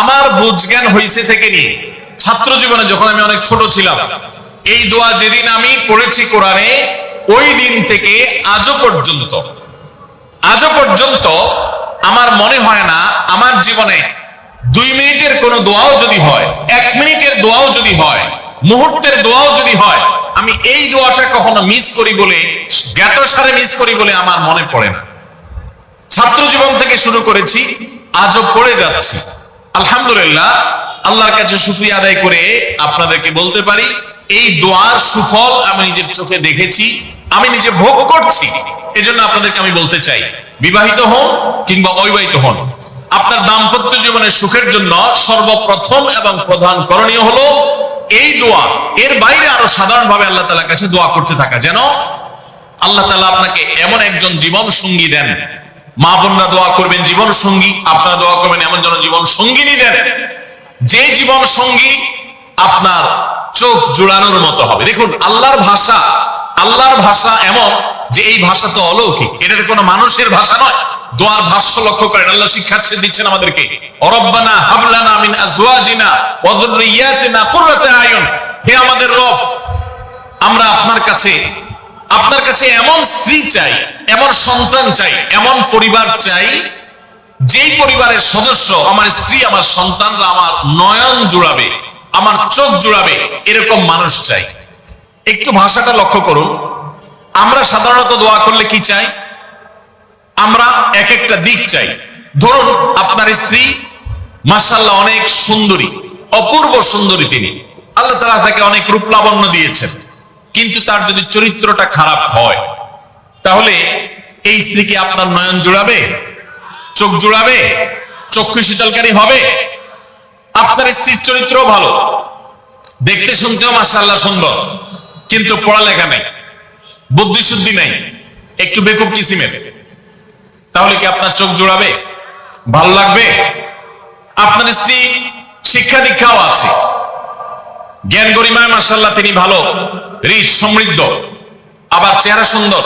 আমার বুঝ জ্ঞান হইছে থেকে নিয়ে। ছাত্র জীবনে যখন আমি অনেক ছোট ছিলাম, এই দোয়া যেদিন আমি পড়েছি কোরআনে, ওই দিন থেকে আজও পর্যন্ত। আজও পর্যন্ত আমার মনে হয় না, আমার জীবনে দুই মিনিটের কোনো দোয়াও যদি হয়, এক মিনিটের দোয়াও যদি হয়, মুহূর্তের দোয়াও যদি হয়, আমি এই দোয়াটা কখনো মিস করি বলে, জ্ঞাত সারে মিস করি বলে আমার মনে পড়ে না। ছাত্র জীবন থেকে শুরু করেছি, আজও পড়ে যাচ্ছি। আলহামদুলিল্লাহ, আল্লাহর কাছে শুক্রিয়া আদায় করে আপনাদেরকে বলতে পারি, এই দোয়ার সুফল আমি নিজের চোখে দেখেছি, আমি নিজে ভোগ করছি, এজন্য আপনাদেরকে আমি বলতে চাই, বিবাহিত হন কিংবা অবিবাহিত হন, আপনার দাম্পত্য জীবনের সুখের জন্য সর্বপ্রথম এবং প্রধান করণীয় হলো, এই দোয়া, এর বাইরে আরও সাধারণভাবে আল্লাহ তালার কাছে দোয়া করতে থাকা। যেন আল্লাহ তালা আপনাকে এমন একজন জীবন সঙ্গী দেন মা বোনরা দোয়া করবেন, জীবন সঙ্গী, আপনারা দোয়া করবেন, এমন যেন জীবন সঙ্গিনী দেন। যে জীবন সঙ্গী আপনার চোখ জোড়ানোর মতো হবে। দেখুন, আল্লাহর ভাষা আল্লাহর ভাষা এমন যে এই ভাষা তো অলৌকিক। এটা তো কোনো মানুষের ভাষা নয়। দোয়ার ভাষ্য লক্ষ্য করেন, আল্লাহ শিক্ষা দিচ্ছেন আমাদেরকে। অরব্বানা হাবলানা মিন আজওয়াজিনা ওয়া কুররাতা আয়ুন হে আমাদের রব, আমরা আপনার কাছে আপনার কাছে এমন স্ত্রী চাই, এমন সন্তান চাই, এমন পরিবার চাই, যেই পরিবারের সদস্য আমার স্ত্রী, আমার সন্তানরা আমার নয়ন জুড়াবে, আমার চোখ জুড়াবে, এরকম মানুষ চাই। একটু ভাষাটা লক্ষ্য করুন। আমরা সাধারণত দোয়া করলে কি চাই? আমরা এক একটা দিক চাই। ধরুন, আপনার স্ত্রী মাসাল্লাহ অনেক সুন্দরী, অপূর্ব সুন্দরী তিনি। আল্লাহ তালা তাকে অনেক রূপ লাবণ্য দিয়েছেন। কিন্তু তার যদি চরিত্রটা খারাপ হয়, তাহলে এই স্ত্রীকে আপনার নয়ন জুড়াবে, চোখ জুড়াবে, চক্ষু শীতলকারী হবে। আপনার স্ত্রীর চরিত্র ভালো। দেখতে শুনতেও মাসাল্লাহ সুন্দর, কিন্তু পড়ালেখা নেই বুদ্ধি শুদ্ধি নেই, একটু বেকুব কিসিমের। তাহলে কি আপনার চোখ জোড়াবে? ভালো লাগবে? আপনার স্ত্রী শিক্ষা দীক্ষাও আছে। জ্ঞান গরিমায় মার্শাল্লাহ তিনি ভালো রিচ সমৃদ্ধ, আবার চেহারা সুন্দর,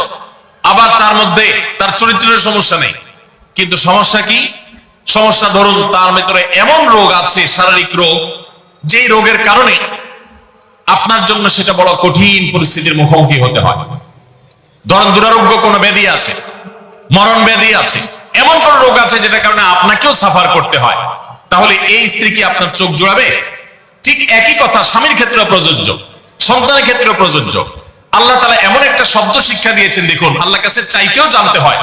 আবার তার মধ্যে তার চরিত্রের সমস্যা নেই। কিন্তু সমস্যা কি? সমস্যা ধরুন তার ভেতরে এমন রোগ আছে, শারীরিক রোগ, যেই রোগের কারণে আপনার জন্য সেটা বড় কঠিন পরিস্থিতির মুখোমুখি হতে হয়। ধরেন দুরারোগ্য কোনো ব্যাধি আছে, মরণ ব্যাধি আছে, এমন কোন রোগ আছে যেটা কারণে আপনাকেও সাফার করতে হয়। তাহলে এই স্ত্রী কি আপনার চোখ জোড়াবে? ঠিক একই কথা, স্বামীর ক্ষেত্রে প্রযোজ্য, সন্তানের ক্ষেত্রে প্রযোজ্য। আল্লাহ তালা এমন একটা শব্দ শিক্ষা দিয়েছেন, দেখুন আল্লাহ কাছে চাইতেও জানতে হয়।